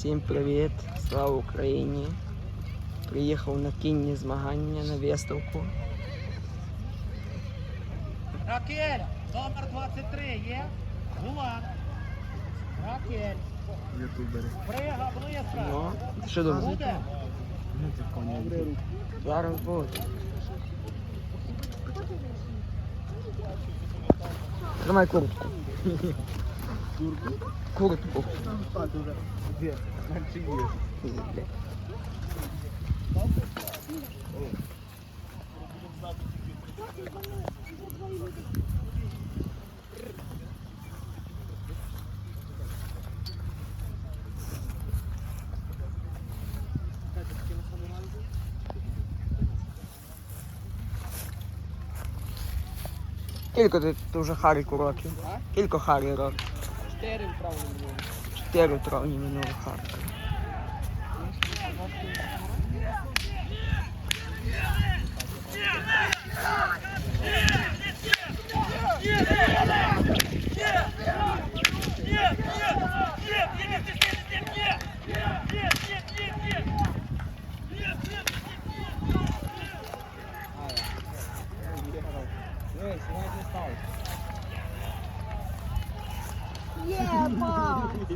Всім привіт, слава Україні. Приїхав на кінні змагання на виставку. Ракель, номер 23 є? Гулан. Ракель. Брига близько. Ну, що думаєш? Буде? Зараз буде. Тримай куртку. Куртку. Бля. Кілько ти, ти вже Харіку років? Кілько Харі років? Чотири вправлені. Чотири в травні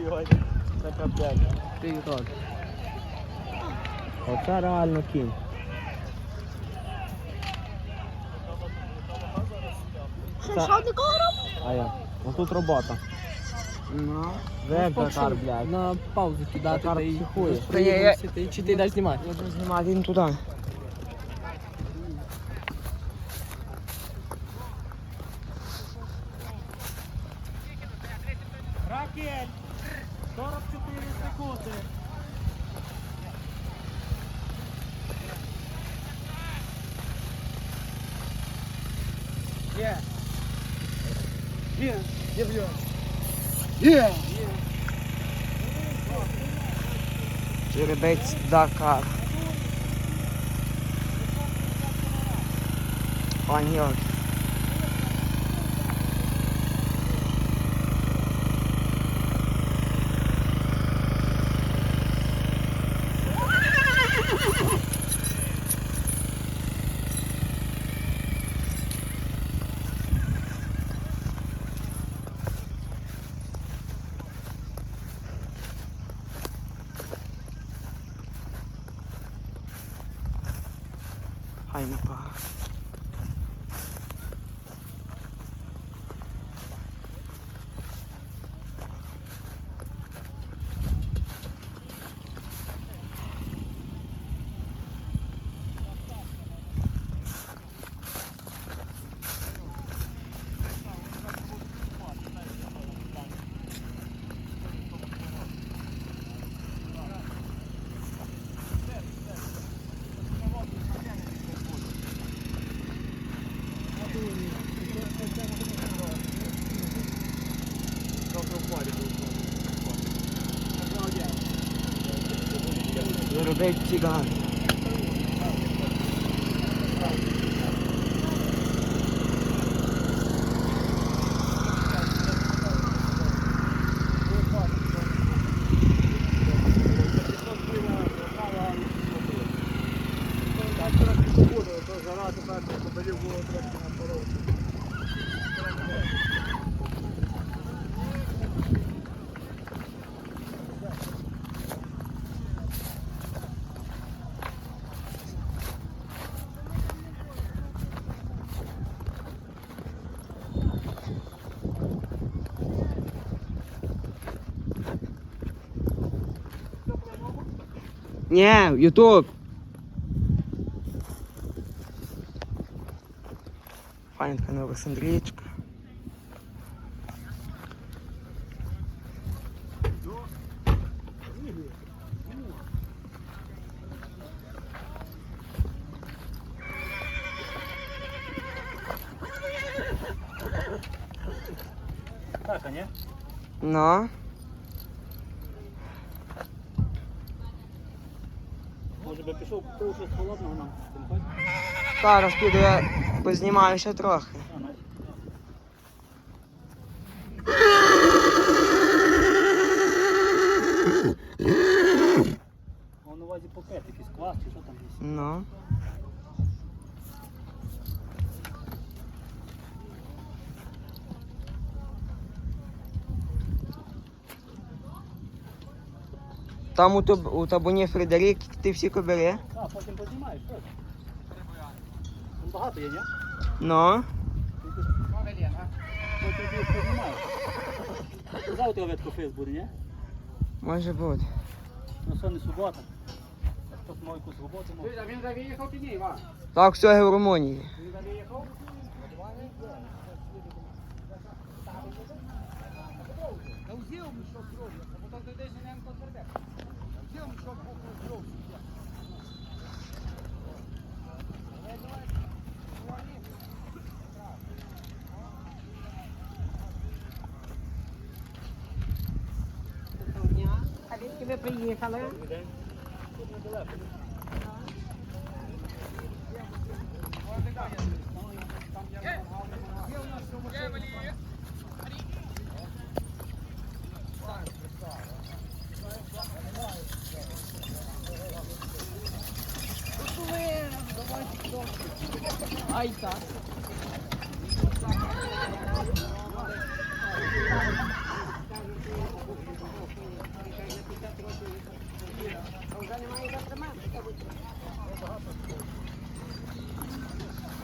Харка. Це капець. Рок. Оце реально кінь. Що, що ти робив? А я. Ну тут робота. Ну. Век Дакар, блядь. на паузу кидати Дакар та й психує. Та я- Чи ти йдеш знімати? Я буду знімати він туди. 44 секунди. Є. Є. Є, бля. Є. Жеребець Дакар. Паньок. 准备个。Ні, в Ютуб. Файна така Олександрійчка. Так, а ні? Ну, Би пішов купив щось холодного нам. зараз піду я познімаю ще трохи. Воно на увазі пакет, якийсь квас чи що там є. Ну. Там у, таб, у табуні Фредерік ти всі бери. А, потім познімаєш, що? Там багато є, ні? Ну. Потім ти їх познімаєш. Завтра ветко фейс буде, ні? Може бути. Ну, сьогодні субота. А Хтось мав якусь роботу, мав. він вже виїхав чи ні, Іван? Так, все в Румунії. Він? Та взяв мішок крові, потім ти не потвердив. Взяв мішок. А звідки ви приїхали? Ай так.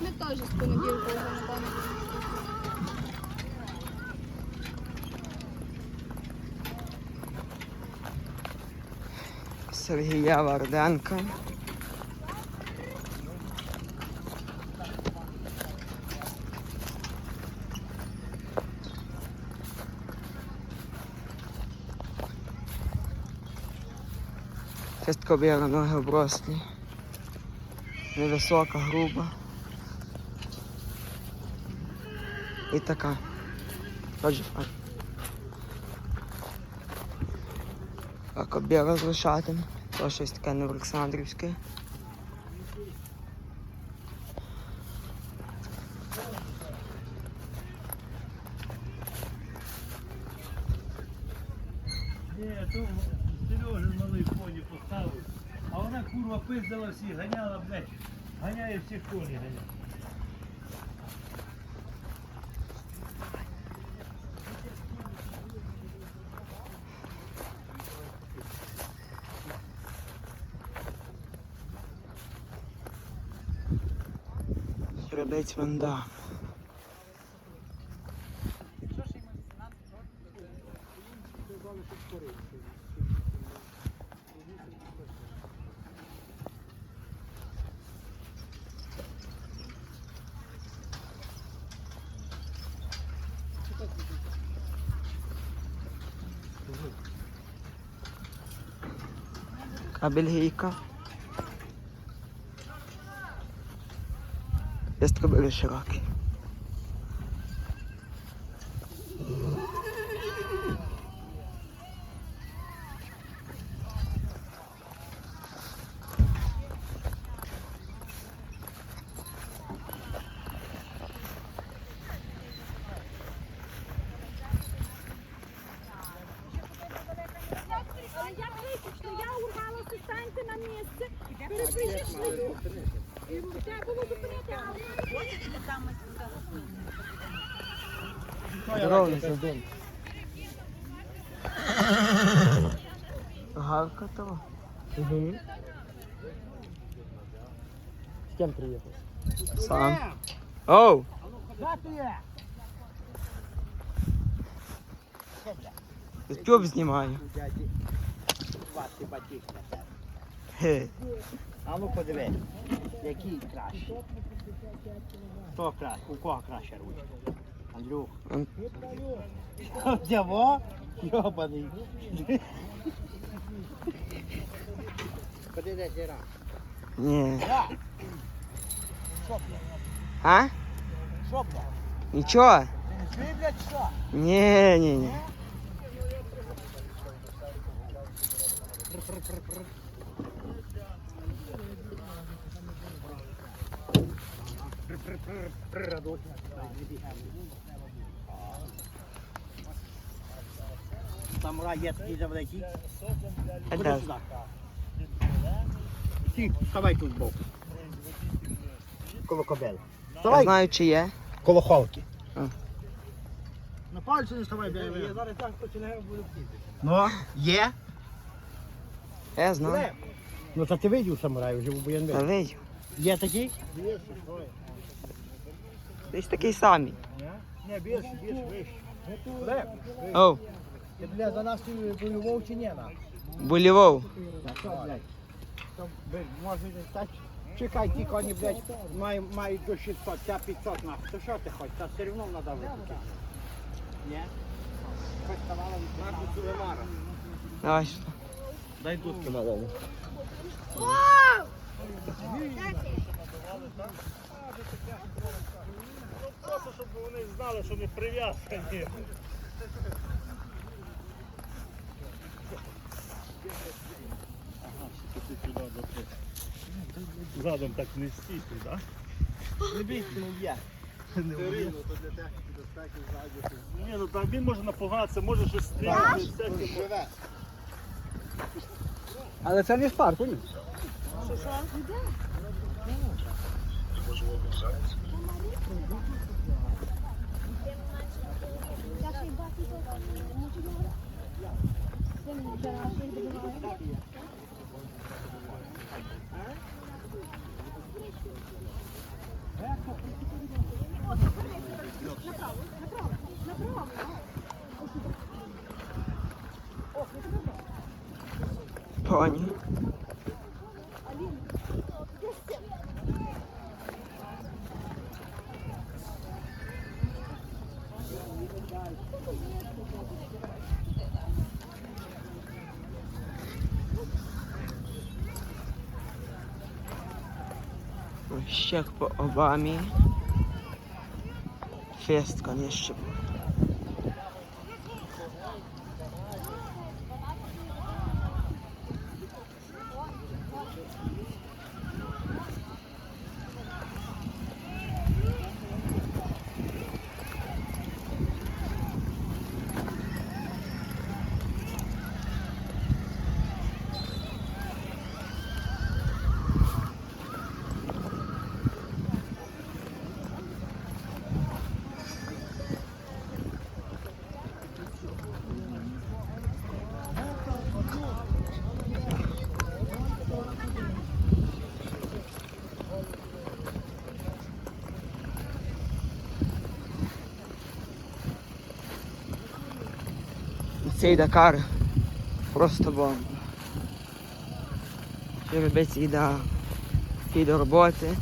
Ми теж з понеділка вже напевно. Сергія Варденка. Біла ноги оброслі. Невисока, груба. І така. Отже. А кобіра з лошатим. То щось таке не Олександрівське. Ні, то Сережа малий коні поставив. А вона курва пиздила всіх, ганяла, блядь. Ганяє всіх коні ганяє. Жеребець Ванда. Кабельгійка. Jest أبلهيكا يستقبل الشراكة. На місце, перепишіть шлюб. І треба було зупинити, але Здоровий задон. Гарка того. Угу. З ким приїхав? Сам. Оу! Ютуб знімаю. Бати батіг на тебе. Хе. А ну подиви, який краще. Хто краще? У кого краще ручка? Андрюх. Он- Дяво? Йобаний. Ходи десь зіра. Ні. А? Що, блядь? Нічого? Ти не чуєш, блядь, що? Ні, ні, ні. Самурай є такий завеликий. Ходи сюди. Ті, вставай тут збоку. Коло кобели. Я Вставай знаю, чи є. коло холки. А. На пальці не вставай, бля. Я зараз так починаю буду Ну, є? Я знаю. Ну та ти видів самураю вже, бо я не Та видів. Є такий? Десь такий самий. Не, більше, більше, вище. Оу, Ти, бля, за нас воював чи ні, що, блядь, може так. Чекай, ті коні, блядь, мають, до 600, ця 500 нахуй. То що ти хочеш? Та все одно надо випити. Ні? Хоч ставала від Марку Сулемара. Давай сюди. Дай дудки малому. Просто, щоб вони знали, що не прив'язані. Задом так не стійте, так? Не бійся, не є. Ні, ну там він може напугатися, може щось стріляти. всяке. Живе. Але це не з парку, ні? Пані. ściek po Obami. Jest koniec szybko. Цей Дакар просто бомба. Жеребець іде і до роботи.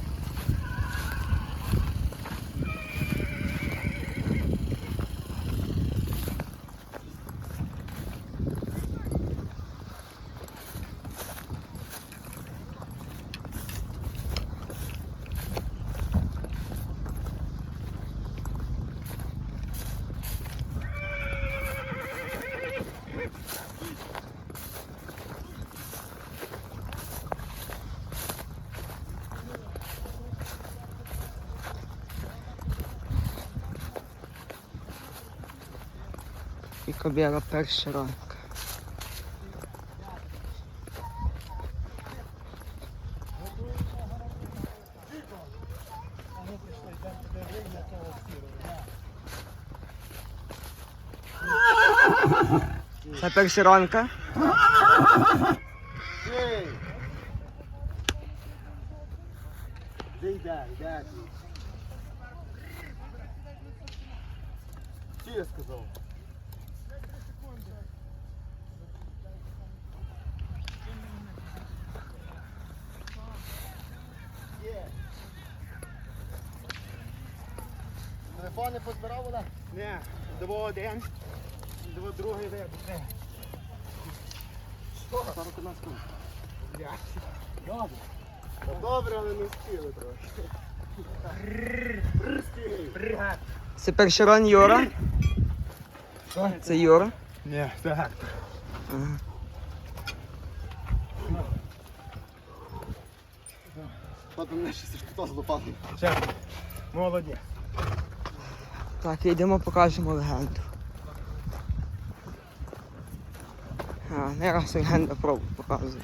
І кобіра перший ранок. Це перший ранка. Я сказав? Телефони позбирав вона? Ні, диво один, диво другий вибух. Що? Ти нас Добре. Добре, але не встигли трохи. Це перший ран Юра. Це Юра. Ні, це Гектор. Ага. От мене ще хто злопав. Ще. Молоді. Так, йдемо покажемо легенду. А, Не раз легенда пробу показує.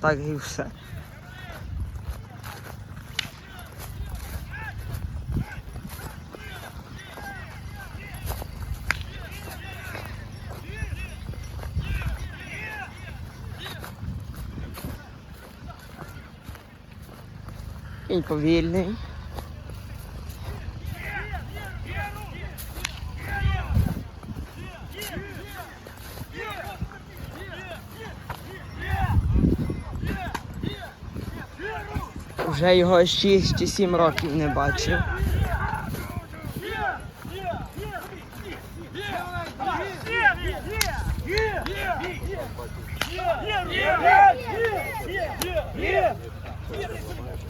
Так і все. Кінь повільний. Вже його 6 чи 7 років не бачив.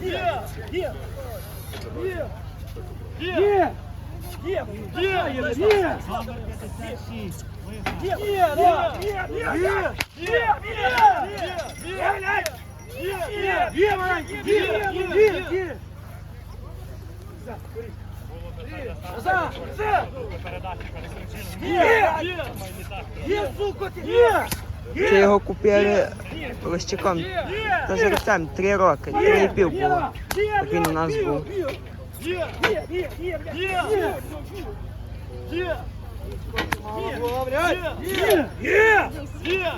Є! Є! Є! Є! Є! Є! Є, сука, ти! Є! Це його купили листяком та жеребцем три роки, три і пів було. Так він у нас був.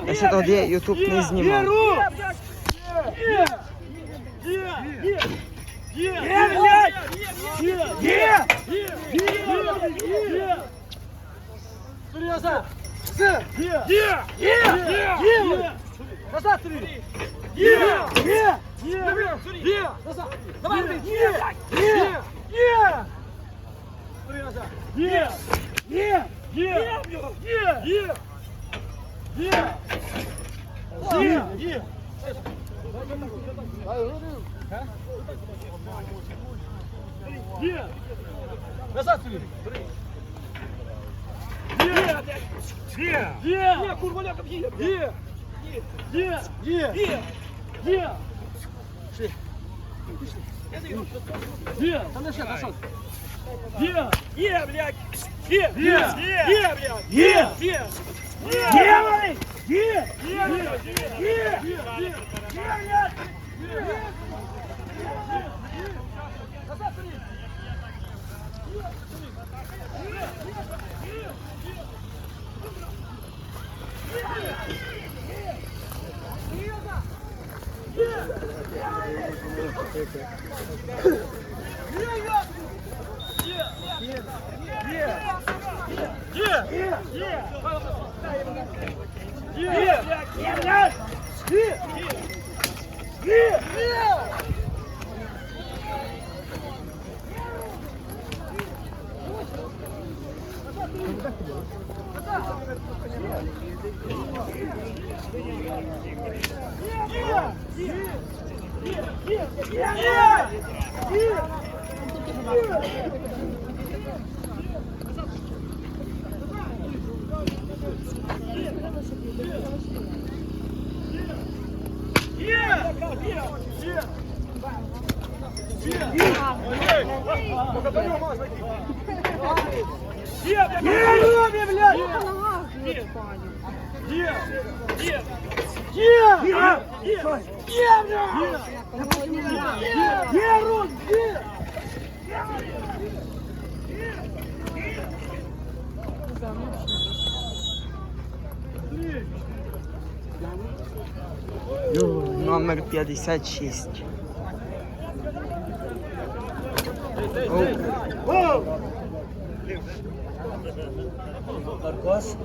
Я ще тоді ютуб не знімав. Серйозно! Мышцы! Yeah! Yeah! Yeah! Yeah! Yeah! Назад, смотри! Yeah! Yeah! Yeah! Yeah! Назад! Давай, смотри! Yeah! Yeah! Yeah! Смотри назад! Yeah! Yeah! Yeah! Yeah! Yeah! Yeah! Yeah! Yeah! Назад, смотри! Є! Є! Є, Курваляков є! Є! Є! Є! Є! Є! Пішли. Є! Та не ще, та що? Є! Є, блядь! Є! Є! Є, блядь! Є! Є! Є, блядь! Є! Є! Є! Є, блядь! Є! Назад, Сергій! Є! робити. Є! Є! Є! Є! надо, чтобы люди Где? Где? Где? Номер 56. Каркас.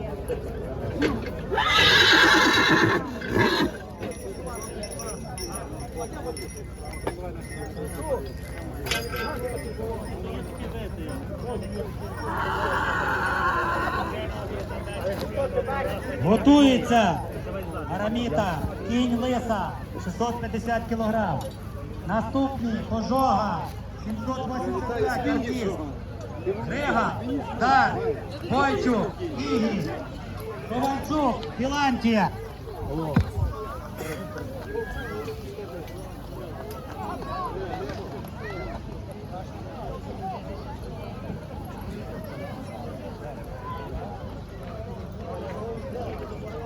Готується. Араміта, кінь лиса, 650 кг. Наступний пожога, 785 кількість. Крига, Дар, Бойчук, Ігі, Ковальчук, Філантія.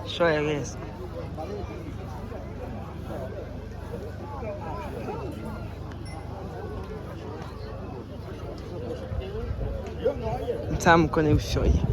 Що я весь? Все є. Один.